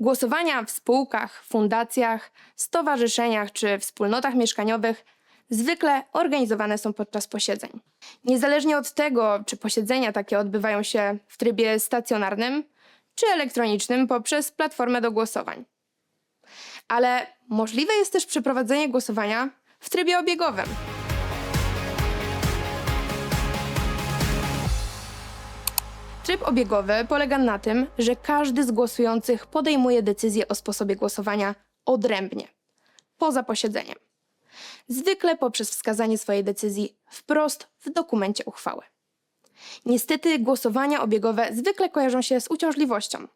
Głosowania w spółkach, fundacjach, stowarzyszeniach czy wspólnotach mieszkaniowych zwykle organizowane są podczas posiedzeń. Niezależnie od tego, czy posiedzenia takie odbywają się w trybie stacjonarnym czy elektronicznym poprzez platformę do głosowań. Ale możliwe jest też przeprowadzenie głosowania w trybie obiegowym. Tryb obiegowy polega na tym, że każdy z głosujących podejmuje decyzję o sposobie głosowania odrębnie, poza posiedzeniem. Zwykle poprzez wskazanie swojej decyzji wprost w dokumencie uchwały. Niestety głosowania obiegowe zwykle kojarzą się z uciążliwością,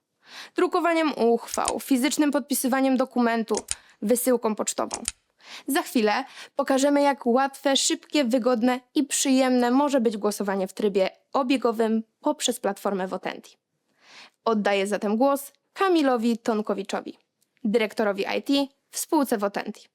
drukowaniem uchwał, fizycznym podpisywaniem dokumentu, wysyłką pocztową. Za chwilę pokażemy, jak łatwe, szybkie, wygodne i przyjemne może być głosowanie w trybie obiegowym poprzez platformę Wotenti. Oddaję zatem głos Kamilowi Tonkowiczowi, dyrektorowi IT w spółce Wotenti.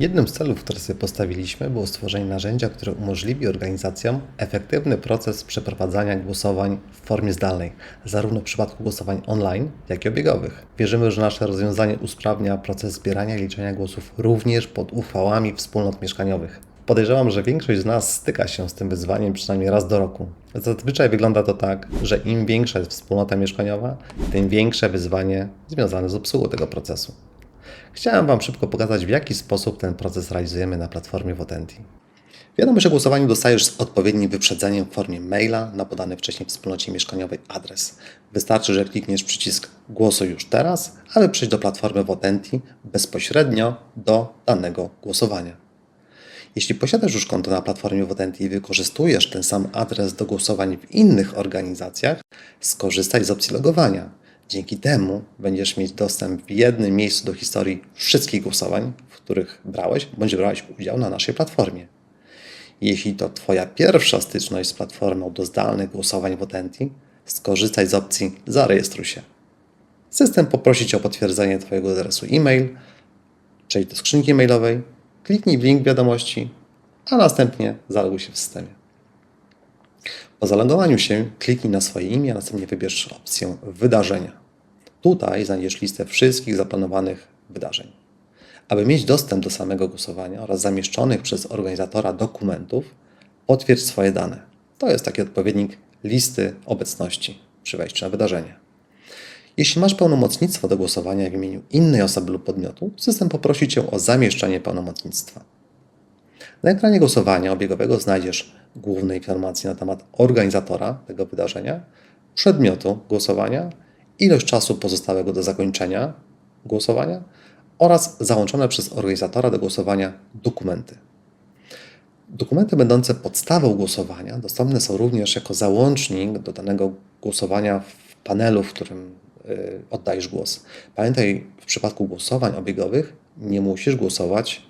Jednym z celów, które sobie postawiliśmy, było stworzenie narzędzia, które umożliwi organizacjom efektywny proces przeprowadzania głosowań w formie zdalnej, zarówno w przypadku głosowań online, jak i obiegowych. Wierzymy, że nasze rozwiązanie usprawnia proces zbierania i liczenia głosów również pod uchwałami wspólnot mieszkaniowych. Podejrzewam, że większość z nas styka się z tym wyzwaniem przynajmniej raz do roku. Zazwyczaj wygląda to tak, że im większa jest wspólnota mieszkaniowa, tym większe wyzwanie związane z obsługą tego procesu. Chciałem Wam szybko pokazać, w jaki sposób ten proces realizujemy na platformie Wotenti. Wiadomość o głosowaniu dostajesz z odpowiednim wyprzedzeniem w formie maila na podany wcześniej wspólnocie mieszkaniowej adres. Wystarczy, że klikniesz przycisk Głosuj już teraz, aby przejść do platformy Wotenti bezpośrednio do danego głosowania. Jeśli posiadasz już konto na platformie Wotenti i wykorzystujesz ten sam adres do głosowań w innych organizacjach, skorzystaj z opcji logowania. Dzięki temu będziesz mieć dostęp w jednym miejscu do historii wszystkich głosowań, w których brałeś bądź brałeś udział na naszej platformie. Jeśli to Twoja pierwsza styczność z platformą do zdalnych głosowań Wotenti, skorzystaj z opcji Zarejestruj się. System poprosi Cię o potwierdzenie Twojego adresu e-mail, czyli do skrzynki mailowej, kliknij w link wiadomości, a następnie zaloguj się w systemie. Po zalogowaniu się kliknij na swoje imię, a następnie wybierz opcję Wydarzenia. Tutaj znajdziesz listę wszystkich zaplanowanych wydarzeń. Aby mieć dostęp do samego głosowania oraz zamieszczonych przez organizatora dokumentów, potwierdź swoje dane. To jest taki odpowiednik listy obecności przy wejściu na wydarzenie. Jeśli masz pełnomocnictwo do głosowania w imieniu innej osoby lub podmiotu, system poprosi Cię o zamieszczenie pełnomocnictwa. Na ekranie głosowania obiegowego znajdziesz główne informacje na temat organizatora tego wydarzenia, przedmiotu głosowania, ilość czasu pozostałego do zakończenia głosowania oraz załączone przez organizatora do głosowania dokumenty. Dokumenty będące podstawą głosowania dostępne są również jako załącznik do danego głosowania w panelu, w którym oddajesz głos. Pamiętaj, w przypadku głosowań obiegowych nie musisz głosować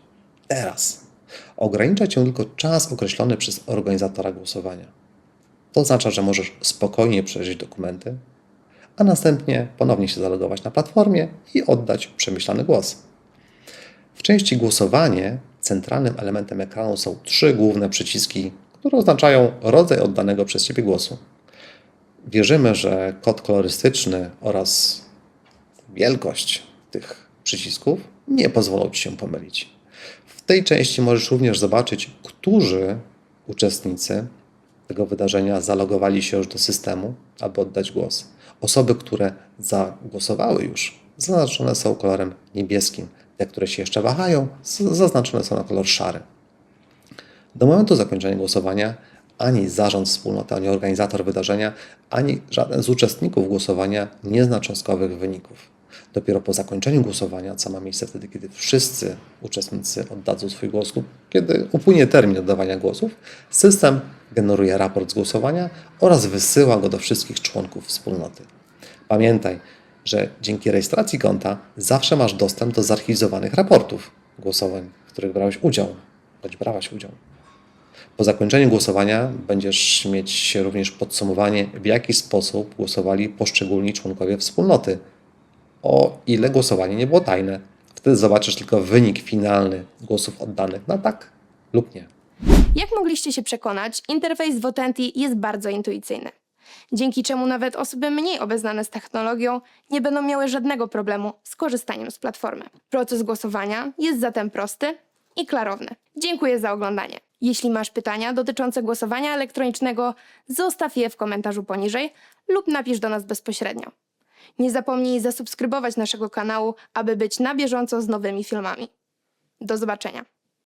teraz. Ogranicza cię tylko czas określony przez organizatora głosowania. To oznacza, że możesz spokojnie przejrzeć dokumenty, a następnie ponownie się zalogować na platformie i oddać przemyślany głos. W części głosowanie centralnym elementem ekranu są trzy główne przyciski, które oznaczają rodzaj oddanego przez Ciebie głosu. Wierzymy, że kod kolorystyczny oraz wielkość tych przycisków nie pozwolą Ci się pomylić. W tej części możesz również zobaczyć, którzy uczestnicy tego wydarzenia zalogowali się już do systemu, aby oddać głos. Osoby, które zagłosowały już, zaznaczone są kolorem niebieskim. Te, które się jeszcze wahają, zaznaczone są na kolor szary. Do momentu zakończenia głosowania ani zarząd wspólnoty, ani organizator wydarzenia, ani żaden z uczestników głosowania nie zna cząstkowych wyników. Dopiero po zakończeniu głosowania, co ma miejsce wtedy, kiedy wszyscy uczestnicy oddadzą swój głos, kiedy upłynie termin oddawania głosów, system generuje raport z głosowania oraz wysyła go do wszystkich członków wspólnoty. Pamiętaj, że dzięki rejestracji konta zawsze masz dostęp do zarchiwizowanych raportów głosowań, w których brałeś udział, bądź brałaś udział. Po zakończeniu głosowania będziesz mieć również podsumowanie, w jaki sposób głosowali poszczególni członkowie wspólnoty. O ile głosowanie nie było tajne. Wtedy zobaczysz tylko wynik finalny głosów oddanych na tak lub nie. Jak mogliście się przekonać, interfejs Wotenti jest bardzo intuicyjny. dzięki czemu nawet osoby mniej obeznane z technologią nie będą miały żadnego problemu z korzystaniem z platformy. Proces głosowania jest zatem prosty i klarowny. Dziękuję za oglądanie. Jeśli masz pytania dotyczące głosowania elektronicznego, zostaw je w komentarzu poniżej lub napisz do nas bezpośrednio. Nie zapomnij zasubskrybować naszego kanału, aby być na bieżąco z nowymi filmami. Do zobaczenia.